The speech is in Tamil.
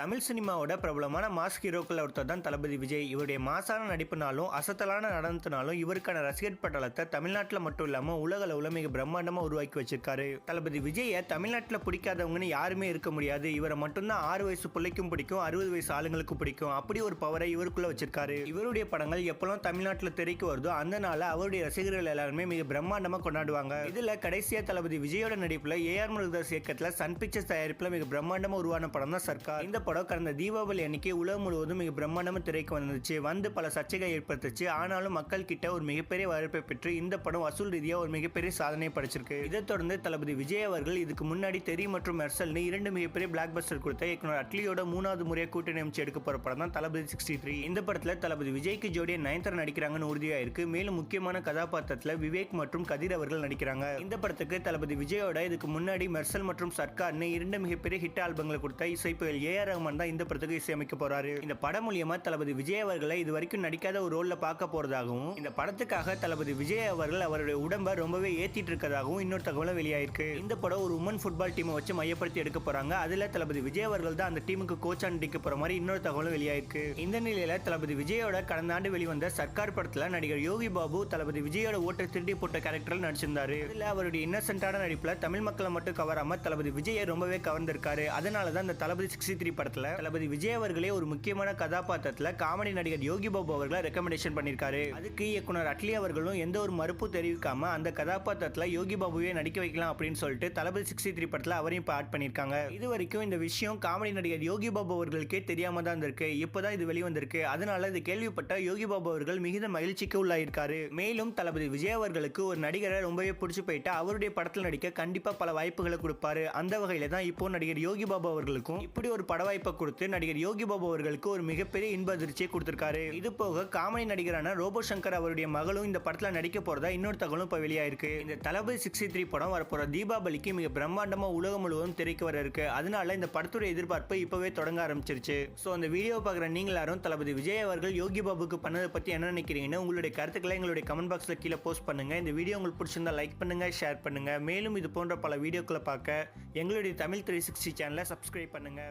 தமிழ் சினிமாவோட பிரபலமான மாஸ் ஹீரோக்கள் ஒருத்தர் தான் தளபதி விஜய். இவருடைய மாசான நடிப்புனாலும் அசத்தலான நடனத்தினாலும் இவருக்கான ரசிகர் பட்டாளத்தை தமிழ்நாட்டில் மட்டும் இல்லாமல் உலக அளவில் மிக பிரம்மாண்டமாக உருவாக்கி வச்சிருக்காரு. தளபதி விஜயை தமிழ்நாட்டில் பிடிக்காதவங்கன்னு யாருமே இருக்க முடியாது. இவரை மட்டும்தான் ஆறு வயசு பிள்ளைக்கும் பிடிக்கும் அறுபது வயசு ஆளுங்களுக்கும் பிடிக்கும். அப்படி ஒரு பவரை இவருக்குள்ள வச்சிருக்காரு. இவருடைய படங்கள் எப்பெல்லாம் தமிழ்நாட்டில் திரைக்கு வருதோ அந்த நாள் அவருடைய ரசிகர்கள் எல்லாருமே மிக பிரம்மாண்டமாக கொண்டாடுவாங்க. இதில் கடைசியாக தளபதி விஜயோட நடிப்பில் ஏஆர் முருகதாஸ் இயக்கத்தில் சன் பிக்சர்ஸ் தயாரிப்பில் மிக பிரம்மாண்டமாக உருவான படம் தான் சர்க்கார். இந்த படம் கடந்த தீபாவளி அன்னைக்கு உலகம் முழுவதும் மிக பிரம்மாண்டமாக திரைக்கு வந்துச்சு வந்து பல சர்ச்சைகள் ஏற்படுத்துச்சு. ஆனாலும் மக்கள் கிட்ட ஒரு மிகப்பெரிய வரவேற்பை பெற்று இந்த படம் வசூல் ரீதியாக ஒரு மிகப்பெரிய சாதனையை படைச்சிருக்கு. இதைத் தொடர்ந்து தளபதி விஜய் அவர்கள் இதுக்கு முன்னாடி தெரி மற்றும் மெர்சல்னு இரண்டு மிகப்பெரிய பிளாக் பஸ்டர் கொடுத்த இயக்குனர் அட்லியோட மூணாவது முறையாக கூட்டணி அமைச்சு எடுக்க போற படம் தான் தளபதி சிக்ஸ்டி த்ரீ இந்த படத்தில் தளபதி விஜய்க்கு ஜோடியை நயன்தாரா நடிக்கிறாங்கன்னு உறுதியா இருக்கு மேலும் முக்கியமான கதாபாத்திரத்தில் விவேக் மற்றும் கதிர் அவர்கள் நடிக்கிறாங்க. இந்த படத்துக்கு தளபதி விஜயோட இதுக்கு முன்னாடி மெர்சல் மற்றும் சர்க்கார்னு இரண்டு மிகப்பெரிய ஹிட் ஆல்பங்களை கொடுத்த இசைப்புகள் ஏஆர் ரஹ்மான் தான் இந்த படத்துக்கு இசையமைக்க போறாரு. இந்த படம் மூலியமா தளபதி விஜய் அவர்களை இது வரைக்கும் நடிக்காத ஒரு ரோல்ல பார்க்க போறதாகவும் இந்த படத்துக்காக தளபதி விஜய் அவர்கள் அவருடைய உடம்ப ரொம்பவே ஏத்திட்டு இருக்கதாகவும் இன்னொரு தகவலும் வெளியாயிருக்கு. இந்த படம் ஒரு உமன் ஃபுட்பால் டீமை வச்சு மையப்படுத்தி எடுக்க போறாங்க. அதுல தளபதி விஜய் அவர்கள் தான் அந்த டீமுக்கு கோச்சா நடிக்க போற மாதிரி இன்னொரு தகவலும் வெளியாயிருக்கு. இந்த நிலையில தளபதி விஜயோட கடந்த ஆண்டு வெளிவந்த சர்க்கார் படத்துல நடிகர் யோகி பாபு தளபதி விஜயோட ஓட்டை திருடி போட்ட கேரக்டர்ல நடிச்சிருந்தாரு. இதுல அவருடைய இன்னசென்டான நடிப்புல தமிழ் மக்களை மட்டும் கவராம தளபதி விஜயை ரொம்பவே கவர்ந்திருக்காரு. அதனால தான் இந்த தளபதி சிக்ஸ்டி த்ரீ படத்துல தளபதி விஜய் அவர்களே ஒரு முக்கியமான கதாபாத்திரத்துல காமெடி நடிகர் யோகி பாபு அவர்களை ரெக்கமெண்டேஷன் பண்ணிருக்காரு. அதுக்கு இயக்குனர் அட்லி அவர்களும் எந்த ஒரு மறுப்பு தெரிவிக்காம அந்த கதாபாத்திரத்துல யோகி பாபுவே நடிக்க வைக்கலாம் அப்படின்னு சொல்லிட்டு தளபதி சிக்ஸ்டி த்ரீ படத்துல அவரையும் இப்போ ஆட் பண்ணிருக்காங்க. இது வரைக்கும் இந்த விஷயம் காமெடி நடிகர் யோகி பாபு அவர்களுக்கே தெரியாம தான் இருந்திருக்கு. இப்போதான் இது வெளிவந்திருக்கு. அதனால இது கேள்விப்பட்ட யோகி பாபு அவர்கள் மிகுந்த மகிழ்ச்சிக்கு உள்ளாயிருக்காரு. மேலும் தளபதி விஜய் அவர்களுக்கு ஒரு நடிகரை ரொம்பவே பிடிச்சு போயிட்டு அவருடைய படத்தில் நடிக்க கண்டிப்பா பல வாய்ப்புகளை கொடுப்பாரு. அந்த வகையில தான் இப்போ நடிகர் யோகி பாபு அவர்களுக்கும் இப்படி ஒரு பட வாய்ப்பை கொடுத்து நடிகர் யோகி பாபு அவர்களுக்கு ஒரு மிகப்பெரிய இன்ப அதிர்ச்சியை கொடுத்திருக்காரு. இது போக காமெடி நடிகரான ரோபோ சங்கர் அவருடைய மகளும் இந்த படத்துல நடிக்க போறதா இன்னொரு தகவலும் இப்போ வெளியாயிருக்கு. இந்த தளபதி சிக்ஸ்டி த்ரீ படம் வரப்போற தீபாவளிக்கு மிக பிரம்மாண்டமா உலகம் முழுவதும் திரைக்கு வர இருக்கு. அதனால இந்த படத்துடைய எதிர்பார்ப்பு இப்பவே தொடங்க ஆரம்பிச்சிருச்சு. ஸோ அந்த வீடியோ பார்க்குற நீங்கள் யாரும் தளபதி விஜய் அவர்கள் யோகி பாபுக்கு பண்ணதை பத்தி என்ன நினைக்கிறீங்கன்னு உங்களுடைய கருத்துக்களை எங்களுடைய கமெண்ட் பாக்ஸ்ல கீழே போஸ்ட் பண்ணுங்க. இந்த வீடியோ உங்களுக்கு பிடிச்சிருந்தா லைக் பண்ணுங்க ஷேர் பண்ணுங்க. மேலும் இது போன்ற பல வீடியோக்களை பார்க்க எங்களுடைய தமிழ் த்ரீ சிக்ஸ்டி சேனலை சப்ஸ்கிரைப் பண்ணுங்க.